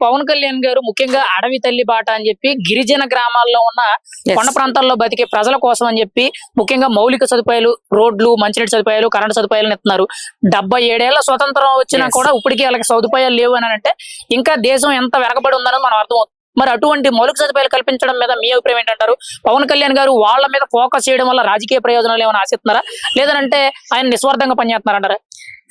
పవన్ కళ్యాణ్ గారు ముఖ్యంగా అడవి తల్లి బాట అని చెప్పి గిరిజన గ్రామాల్లో ఉన్న. కొండ ప్రాంతాల్లో బతికే ప్రజల కోసం అని చెప్పి ముఖ్యంగా మౌలిక సదుపాయాలు రోడ్లు మంచినీటి సదుపాయాలు కరెంట్ సదుపాయాలు ఇస్తున్నారు. డెబ్బై ఏడేళ్ళ స్వతంత్రం వచ్చినా. కూడా ఇప్పటికీ వాళ్ళకి సదుపాయాలు లేవు అని అంటే ఇంకా దేశం ఎంత వెనకబడి ఉందన్నది మనం అర్థమవుతుంది మరి అటువంటి మౌలిక సదుపాయాలు కల్పించడం మీద మీ అభిప్రాయం ఏంటంటారు? పవన్ కళ్యాణ్ గారు వాళ్ళ మీద ఫోకస్ చేయడం వల్ల రాజకీయ ప్రయోజనాలు ఏమైనా ఆశిస్తున్నారా? లేదంటే ఆయన నిస్వార్థంగా పనిచేస్తున్నారంటారా?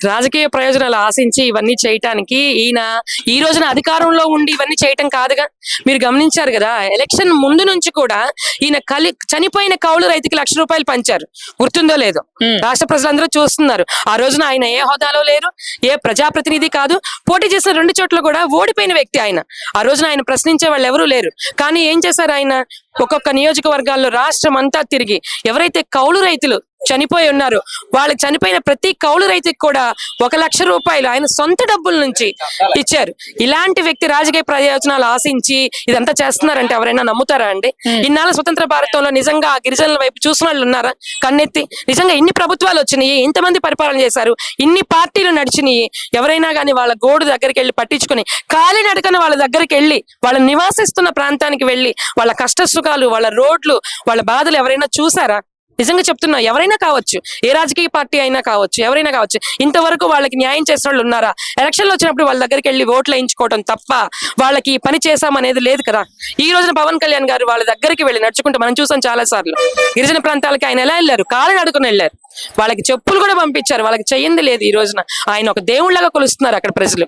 రాజకీయ ప్రయోజనాలు ఆశించి ఇవన్నీ చేయటానికి ఈయన ఈ రోజున అధికారంలో ఉండి ఇవన్నీ చేయటం కాదుగా? మీరు గమనించారు కదా ఎలక్షన్ ముందు నుంచి కూడా ఈయన కలి చనిపోయిన కౌలు రైతుకి లక్ష రూపాయలు పంచారు. గుర్తుందో లేదో. రాష్ట్ర ప్రజలందరూ చూస్తున్నారు. ఆ రోజున ఆయన ఏ హోదాలో లేరు ఏ ప్రజాప్రతినిధి కాదు. పోటీ చేసిన రెండు చోట్ల కూడా ఓడిపోయిన వ్యక్తి ఆయన. ఆ రోజున ఆయన ప్రశ్నించే వాళ్ళు ఎవరూ లేరు. కానీ ఏం చేశారు ఆయన? ఒక్కొక్క నియోజకవర్గాల్లో రాష్ట్రం అంతా తిరిగి ఎవరైతే కౌలు రైతులు చనిపోయి ఉన్నారు. వాళ్ళకి చనిపోయిన ప్రతి కౌలు రైతుకి కూడా ఒక లక్ష రూపాయలు ఆయన సొంత డబ్బుల నుంచి ఇచ్చారు. ఇలాంటి వ్యక్తి రాజకీయ ప్రయోజనాలు ఆశించి ఇదంతా చేస్తున్నారంటే ఎవరైనా నమ్ముతారా అండి? ఇన్నాళ్ళ స్వతంత్ర భారతంలో నిజంగా ఆ గిరిజనుల వైపు చూసిన వాళ్ళు ఉన్నారా? కన్నెత్తి నిజంగా ఇన్ని ప్రభుత్వాలు వచ్చినాయి ఇంతమంది పరిపాలన చేశారు ఇన్ని పార్టీలు నడిచినాయి ఎవరైనా కానీ వాళ్ళ గోడు దగ్గరికి వెళ్ళి పట్టించుకుని ఖాళీ నడకన వాళ్ళ దగ్గరికి వెళ్ళి వాళ్ళ నివాసిస్తున్న ప్రాంతానికి వెళ్ళి వాళ్ళ కష్ట సుఖాలు వాళ్ళ రోడ్లు వాళ్ళ బాధలు ఎవరైనా చూసారా నిజంగా చెప్తున్నా ఎవరైనా కావచ్చు ఏ రాజకీయ పార్టీ అయినా కావచ్చు ఎవరైనా కావచ్చు ఇంతవరకు వాళ్ళకి న్యాయం చేసిన వాళ్ళు ఉన్నారా? ఎలక్షన్లు వచ్చినప్పుడు వాళ్ళ దగ్గరికి వెళ్ళి ఓట్లు వేయించుకోవడం తప్ప వాళ్ళకి పని చేశామనేది లేదు కదా? ఈ రోజున పవన్ కళ్యాణ్ గారు వాళ్ళ దగ్గరికి వెళ్ళి నడుచుకుంటూ మనం చూసాం చాలా సార్లు. గిరిజన ప్రాంతాలకి ఆయన ఎలా వెళ్ళారు? కాలు నడుకుని వెళ్ళారు. వాళ్ళకి చెప్పులు కూడా పంపించారు. వాళ్ళకి చెయ్యింది లేదు ఈ రోజున. ఆయన ఒక దేవుళ్ళగా కొలుస్తున్నారు అక్కడ ప్రజలు.